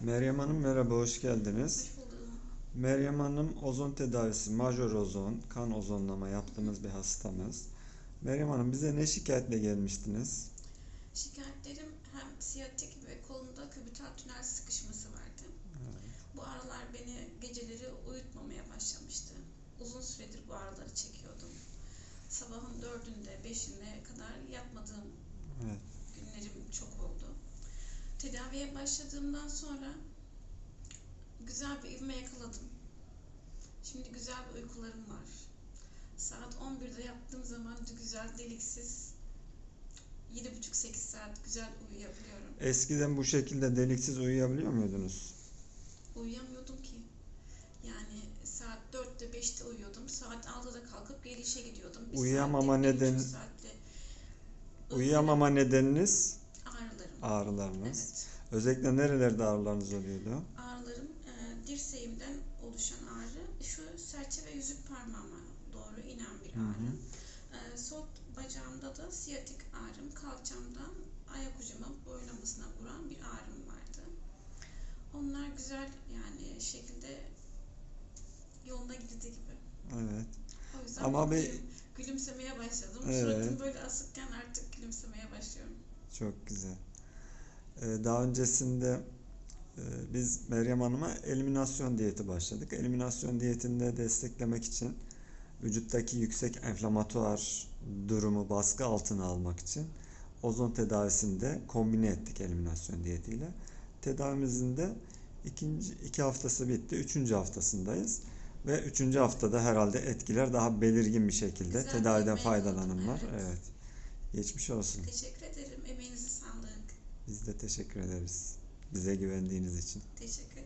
Meryem Hanım merhaba, hoş geldiniz. Hoş. Meryem Hanım ozon tedavisi, majör ozon, kan ozonlama yaptığımız bir hastamız. Meryem Hanım bize ne şikayetle gelmiştiniz? Şikayetlerim hem siyatik ve kolumda kübital tünel sıkışması vardı. Bu aralar beni geceleri uyutmamaya başlamıştı. Uzun süredir bu araları çekiyordum. Sabahın dördünde, beşinde kadar yatmadığım Evet. günlerim çok oldu. Tedaviye başladığımdan sonra güzel bir ivme yakaladım. Şimdi güzel bir uykularım var. Saat 11'de yattığım zaman güzel deliksiz 7,5-8 saat güzel uyuyabiliyorum. Eskiden bu şekilde deliksiz uyuyabiliyor muydunuz? Uyuyamıyordum ki. Yani saat 4'te 5'te uyuyordum. Saat 6'da kalkıp geri işe gidiyordum. Bir Uyuyamama saatte Uyuyamama nedeniniz. Ağrılarınız. Evet. Özellikle nerelerde ağrılarınız oluyordu? Ağrılarım e, dirseğimden oluşan ağrı şu serçe ve yüzük parmağıma doğru inen bir Hı hı. ağrı. E, sol bacağımda da siyatik ağrım, kalçamdan ayak ucuma boylamasına vuran bir ağrım vardı. Onlar güzel yani şekilde yoluna girdi gibi. Evet. O yüzden Ama bir- gülümsemeye başladım. Evet. Suratım böyle asıkken artık gülümsemeye başlıyorum. Çok güzel. Ee, daha öncesinde e, biz Meryem Hanım'a eliminasyon diyeti başladık. Eliminasyon diyetinde desteklemek için vücuttaki yüksek enflamatuar durumu baskı altına almak için ozon tedavisini de kombine ettik eliminasyon diyetiyle. Tedavimizin de ikinci, iki haftası bitti. Üçüncü haftasındayız. Ve üçüncü haftada herhalde etkiler daha belirgin bir şekilde Güzel tedaviden ivme faydalanım yakaladım, var. evet. Evet. Geçmiş olsun. Teşekkür. Biz de teşekkür ederiz. Bize güvendiğiniz için. Teşekkür